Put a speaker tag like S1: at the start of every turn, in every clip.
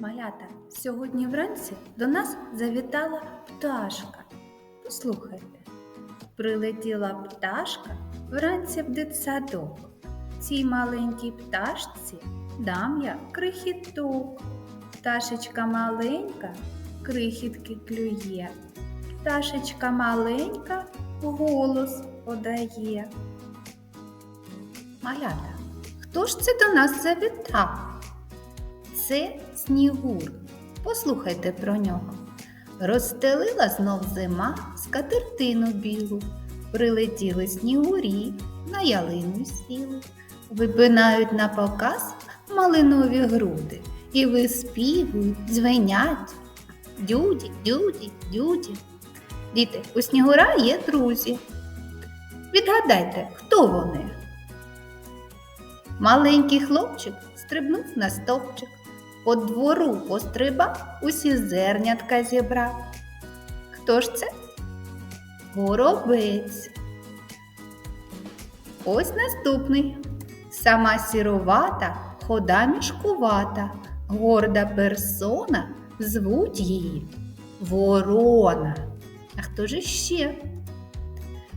S1: Малята, сьогодні вранці до нас завітала пташка. Послухайте, прилетіла пташка вранці в дитсадок. Цій маленькій пташці дам я крихіток. Пташечка маленька, крихітки клює. Пташечка маленька голос подає. Малята, хто ж це до нас завітав? Це снігур. Послухайте про нього. Розстелила знов зима скатертину білу. Прилетіли снігурі, на ялину сіли. Випинають на показ малинові груди і виспівують, дзвенять. Дюді, дюді, дюді. Діти, у снігура є друзі. Відгадайте, хто вони? Маленький хлопчик стрибнув на стовпчик, по двору пострибав, усі зернятка зібрав. Хто ж це? Горобець. Ось наступний. Сама сірувата, хода мішкувата, горда персона, звуть її Ворона. А хто ж ще?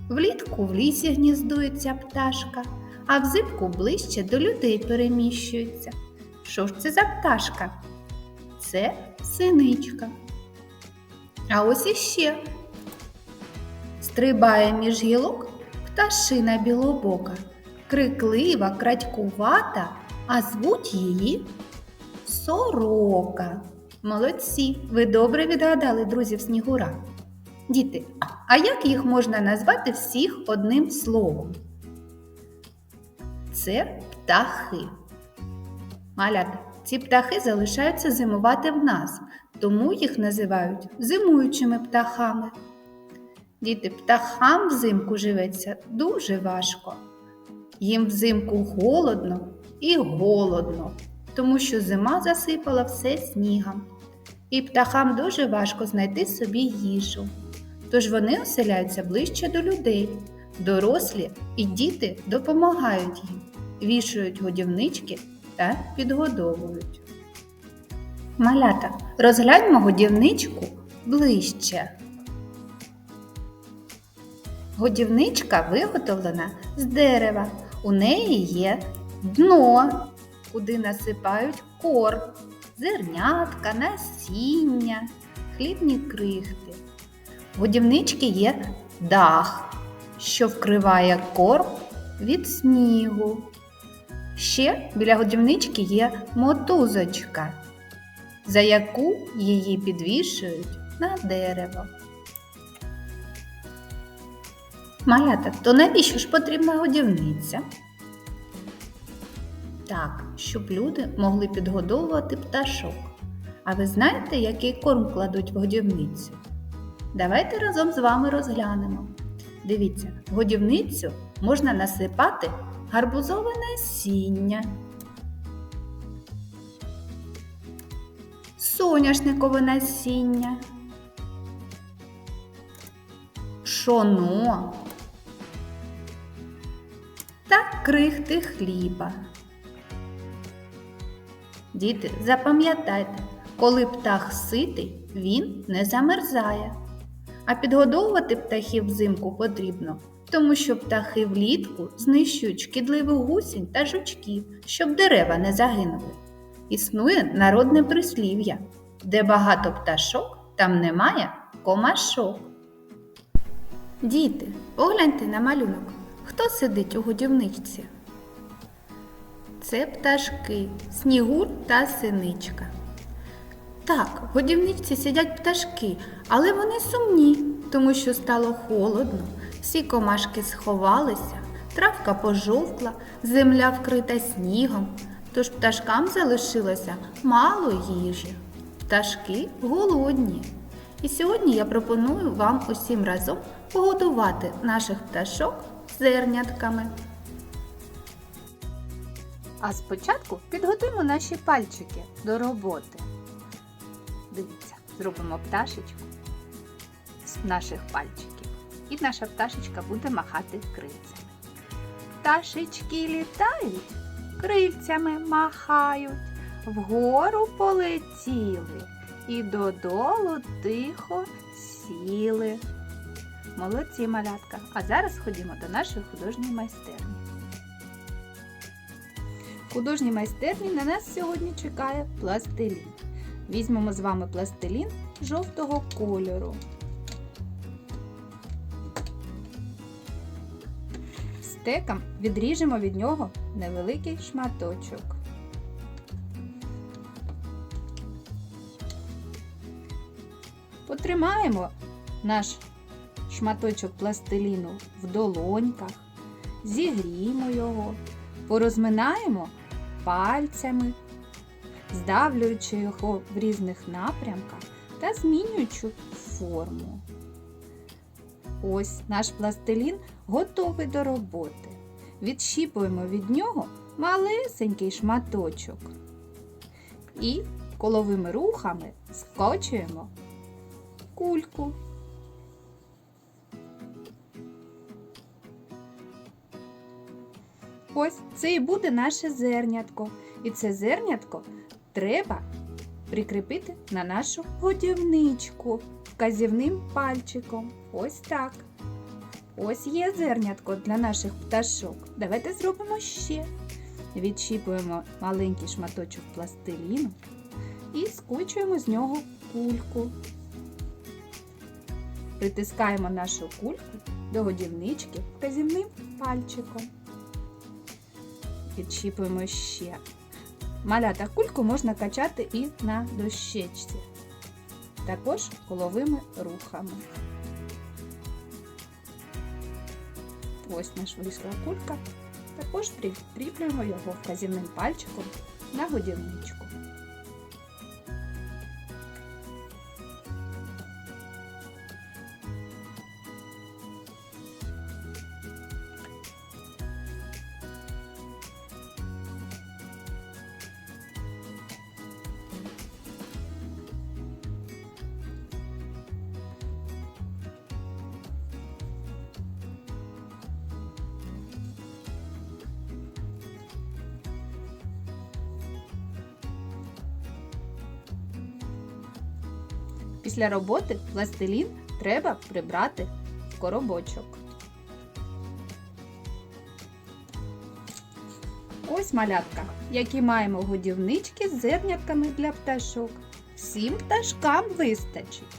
S1: Влітку в лісі гніздується пташка, а взимку ближче до людей переміщується. Що ж це за пташка? Це синичка. А ось іще. Стрибає між гілок пташина білобока, криклива, крадькувата, а звуть її сорока. Молодці, ви добре відгадали друзів Снігура. Діти, а як їх можна назвати всіх одним словом? Це птахи. Малята, ці птахи залишаються зимувати в нас, тому їх називають зимуючими птахами. Діти, птахам взимку живеться дуже важко. Їм взимку холодно і голодно, тому що зима засипала все снігом. І птахам дуже важко знайти собі їжу. Тож вони оселяються ближче до людей. Дорослі і діти допомагають їм, вішають годівнички та підгодовують. Малята, розгляньмо годівничку ближче. Годівничка виготовлена з дерева. У неї є дно, куди насипають корм, зернятка, насіння, хлібні крихти. Годівнички є дах, що вкриває корм від снігу. Ще біля годівнички є мотузочка, за яку її підвішують на дерево. Малята, то навіщо ж потрібна годівниця? Так, щоб люди могли підгодовувати пташок. А ви знаєте, який корм кладуть в годівницю? Давайте разом з вами розглянемо. Дивіться, годівницю можна насипати гарбузове насіння, соняшникове насіння, шоно та крихти хліба. Діти, запам'ятайте, коли птах ситий, він не замерзає. А підгодовувати птахів взимку потрібно, тому що птахи влітку знищують шкідливих гусінь та жучків, щоб дерева не загинули. Існує народне прислів'я, де багато пташок, там немає комашок. Діти, погляньте на малюнок. Хто сидить у годівничці? Це пташки, снігур та синичка. Так, в годівничці сидять пташки, але вони сумні, тому що стало холодно, всі комашки сховалися, травка пожовкла, земля вкрита снігом, тож пташкам залишилося мало їжі. Пташки голодні. І сьогодні я пропоную вам усім разом погодувати наших пташок зернятками.
S2: А спочатку підготуємо наші пальчики до роботи. Дивіться, зробимо пташечку з наших пальчиків. І наша пташечка буде махати крильцями. Пташечки літають, крильцями махають, вгору полетіли і додолу тихо сіли. Молодці малятка. А зараз ходімо до нашої художньої майстерні. В художній майстерні на нас сьогодні чекає пластилін. Візьмемо з вами пластилін жовтого кольору. Стеком відріжемо від нього невеликий шматочок. Потримаємо наш шматочок пластиліну в долоньках, зігріємо його, порозминаємо пальцями, здавлюючи його в різних напрямках та змінюючи форму. Ось наш пластилін готовий до роботи. Відщіпуємо від нього малесенький шматочок і коловими рухами скочуємо кульку. Ось це і буде наше зернятко. І це зернятко треба прикріпити на нашу годівничку вказівним пальчиком. Ось так. Ось є зернятко для наших пташок. Давайте зробимо ще. Відщіпуємо маленький шматочок пластиліну і скочуємо з нього кульку. Притискаємо нашу кульку до годівнички вказівним пальчиком. Відщіпуємо ще. Малята кульку можна качати і на дощечці, також коловими рухами. Ось наш вийшла кулька. Також прикріплюємо його вказівним пальчиком на годівничку. Після роботи пластилін треба прибрати в коробочок. Ось малятка, які маємо годівнички з зернятками для пташок. Всім пташкам вистачить.